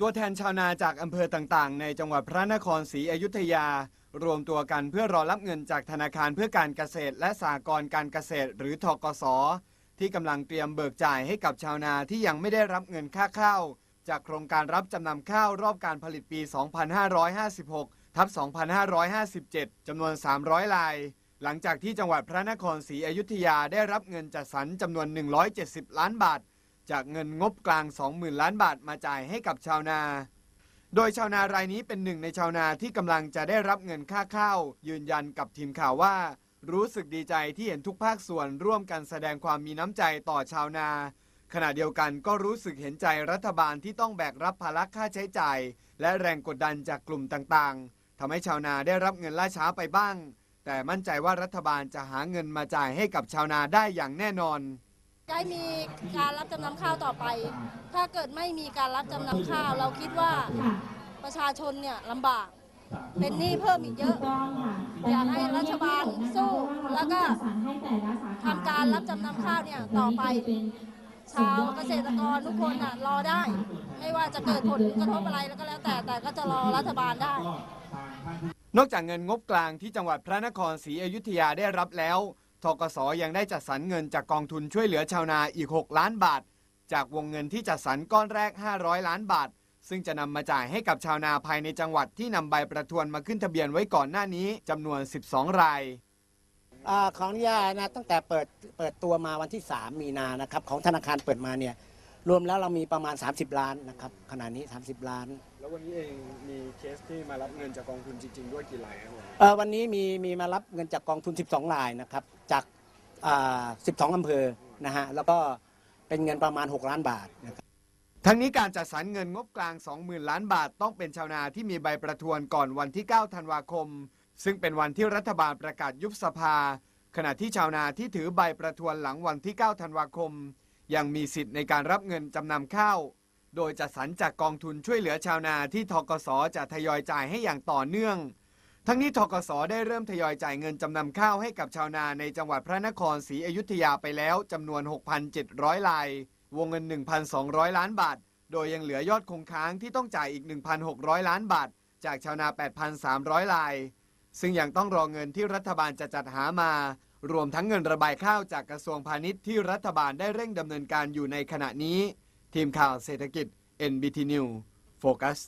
ตัวแทนชาวนาจากอำเภอต่างๆ ในจังหวัดพระนครศรีอยุธยา รวมตัวกันเพื่อรอรับเงินจากธนาคารเพื่อการเกษตร และสหกรณ์การเกษตร หรือทกส ที่กำลังเตรียมเบิกจ่ายให้กับชาวนาที่ยังไม่ได้รับเงินค่าข้าวจากโครงการรับจำนำข้าวรอบการผลิตปี 2556 ทับ 2557 จำนวน 300 ลาย หลังจากที่จังหวัดพระนครศรีอยุธยาได้รับเงินจัดสรรจำนวน 170 ล้านบาท จากเงินงบกลาง 20,000 ล้านบาทมาจ่ายให้กับชาวนา โดยชาวนารายนี้เป็นหนึ่งในชาวนาที่กำลังจะได้รับเงินค่าข้าว ยืนยันกับทีมข่าวว่า รู้สึกดีใจที่เห็นทุกภาคส่วนร่วมกันแสดงความมีน้ำใจต่อชาวนา ขณะเดียวกันก็รู้สึกเห็นใจรัฐบาลที่ต้องแบกรับภาระค่าใช้จ่าย และแรงกดดันจากกลุ่มต่างๆทำให้ชาวนาได้รับเงินล่าช้าไปบ้าง แต่มั่นใจว่ารัฐบาลจะหาเงินมาจ่ายให้กับชาวนาได้อย่างแน่นอน ได้มีการรับจำนำข้าวต่อไป ถ้าเกิดไม่มีการรับจำนำข้าว เราคิดว่าประชาชนเนี่ยลำบาก เป็นหนี้เพิ่มอีกเยอะ อยากให้รัฐบาลสู้แล้วก็ทำการรับจำนำข้าวเนี่ยต่อไป ชาวเกษตรกรทุกคนน่ะรอได้ ไม่ว่าจะเกิดผลกระทบอะไรแล้วก็แล้วแต่แต่ก็จะรอรัฐบาลได้ นอกจากเงินงบกลางที่จังหวัดพระนครศรีอยุธยาได้รับแล้ว ทกสยังได้จัดสรรเงินจากกองทุนช่วยเหลือชาวนาอีก 6 ล้านบาท จากวงเงินที่จัดสรรก้อนแรก 500 ล้านบาท ซึ่งจะนำมาจ่ายให้กับชาวนาภายในจังหวัดที่นำใบประทวนมาขึ้นทะเบียนไว้ก่อนหน้านี้จำนวน 12 รายอาของอนุญาตนะตั้งแต่เปิดเปิดตัวมาวันที่ 3 มีนานะครับของธนาคารเปิดมาเนี่ย รวมแล้วเรามีประมาณ 30 ล้านนะครับขณะนี้ 30 ล้าน แล้ววันนี้เองมีเคสที่มารับเงินจากกองทุนจริง ๆ ด้วยกี่รายครับผมเอ่อวันนี้มีมีมารับเงินจากกองทุน 12 รายนะครับจากอ่า12 อำเภอนะฮะแล้วก็เป็นเงินประมาณ 6 ล้านบาทนะครับ ทั้งนี้การจัดสรรเงินงบกลาง 20,000 ล้านบาทต้องเป็นชาวนาที่มีใบประทวนก่อนวันที่ 9 ธันวาคม ซึ่งเป็นวันที่รัฐบาลประกาศยุบสภา ขณะที่ชาวนาที่ถือใบประทวนหลังวันที่ 9 ธันวาคม ยังมีสิทธิ์ในการรับเงินจำนำข้าว โดยจัดสรรจากกองทุนช่วยเหลือชาวนาที่ทกสจะทยอยจ่ายให้อย่างต่อเนื่อง ทั้งนี้ทกสได้เริ่มทยอยจ่ายเงินจำนำข้าวให้กับชาวนาในจังหวัดพระนครศรีอยุธยาไปแล้วจำนวน 6,700 ลายวงเงิน 1,200 ล้านบาท โดยยังเหลือยอดคงค้างที่ต้องจ่ายอีก 1,600 ล้านบาท จากชาวนา 8,300 ลาย ซึ่งยังต้องรอเงินที่รัฐบาลจะจัดหามา รวมทั้งเงินระบายข้าวจากกระทรวงพาณิชย์ที่รัฐบาลได้เร่งดำเนินการอยู่ในขณะนี้ ทีมข่าวเศรษฐกิจ NBT News โฟกัส